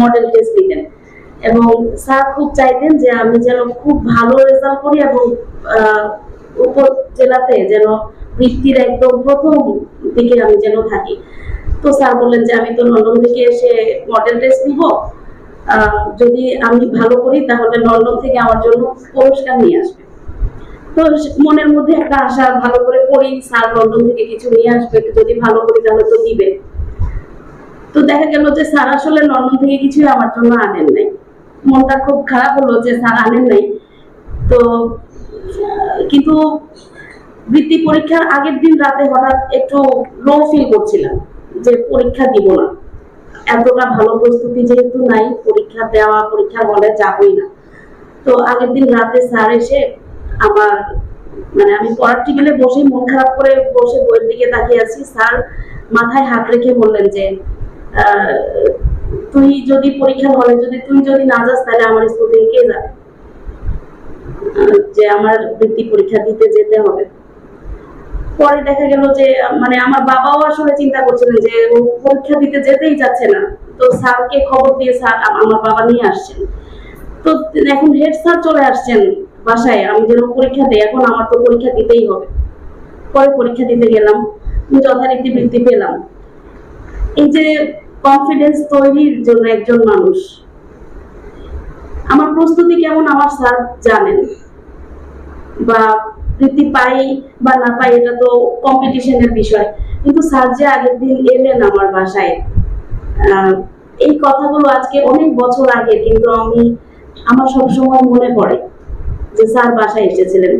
Model test দিতেন। এবং sir খুব চাইতেন যে আমি যেন খুব ভালো রেজাল্ট করি এবং যেন বৃত্তির একদম প্রথম দিকে আমি যেন থাকি। তো স্যার বললেন যে আমি তো লন্ডন থেকে এসে মডেল টেস্ট নিব। যদি আমি ভালো করি তাহলে লন্ডন থেকে আমার জন্য পুরস্কার নিয়ে আসবে। তো মনের মধ্যে একটা আশা ভালো করে পড়ি স্যার লন্ডন থেকে কিছু নিয়ে আসবে। যদি ভালো করি তাহলে তো দিবে তো দেখা গেল যে স্যার আসলে লন্ডন থেকে কিছুই আমার জন্য আনেন নাই। মনটা খুব খারাপ হলো যে স্যার আনেন নাই। তো, কিন্তু বৃত্তি পরীক্ষার আগের দিন রাতে হঠাৎ একটু লো ফিল করছিলাম যে পরীক্ষা দিব না। এতটা ভালো প্রস্তুতি যেহেতু নাই, পরীক্ষা দেওয়া পরীক্ষা বলে যাবই না। তো আগের দিন রাতে স্যার এসে আমার মানে আমি পড়ার টেবিলে বসে মন খারাপ করে বসে বইয়ের দিকে তাকিয়ে আছি। স্যার মাথায় হাত রেখে বললেন যে তুই যদি পরীক্ষা হলে, যদি তুই যদি না যাস, তাহলে আমার স্কুল থেকে কে যাবে? যে আমার বৃত্তি পরীক্ষা দিতে যেতে হবে। পরে দেখা গেল যে মানে আমার বাবাও আসলে চিন্তা করছিলেন যে, ও পরীক্ষা দিতে যেতেই যাচ্ছে না। তো স্যারকে খবর দিয়ে স্যার আমার বাবা নিয়ে আসছেন। তো এখন হেড স্যার চলে আসছেন বাসায়। আমি যেন পরীক্ষা দিই, এখন আমার তো পরীক্ষা দিতেই হবে। পরে পরীক্ষা দিতে গেলাম, যথারীতি বৃত্তি পেলাম। এই যে কনফিডেন্স তৈরির জন্য একজন মানুষ। আমার প্রস্তুতি কেমন আমার স্যার জানেন। বা বৃত্তি পাই বা না পাই এটা তো কম্পিটিশনের বিষয়। কিন্তু স্যার যে আগের দিন এলেন আমার বাসায় এই কথাগুলো আজকে অনেক বছর আগে, কিন্তু আমি, আমার সবসময় মনে পড়ে যে স্যার বাসায় এসেছিলেন।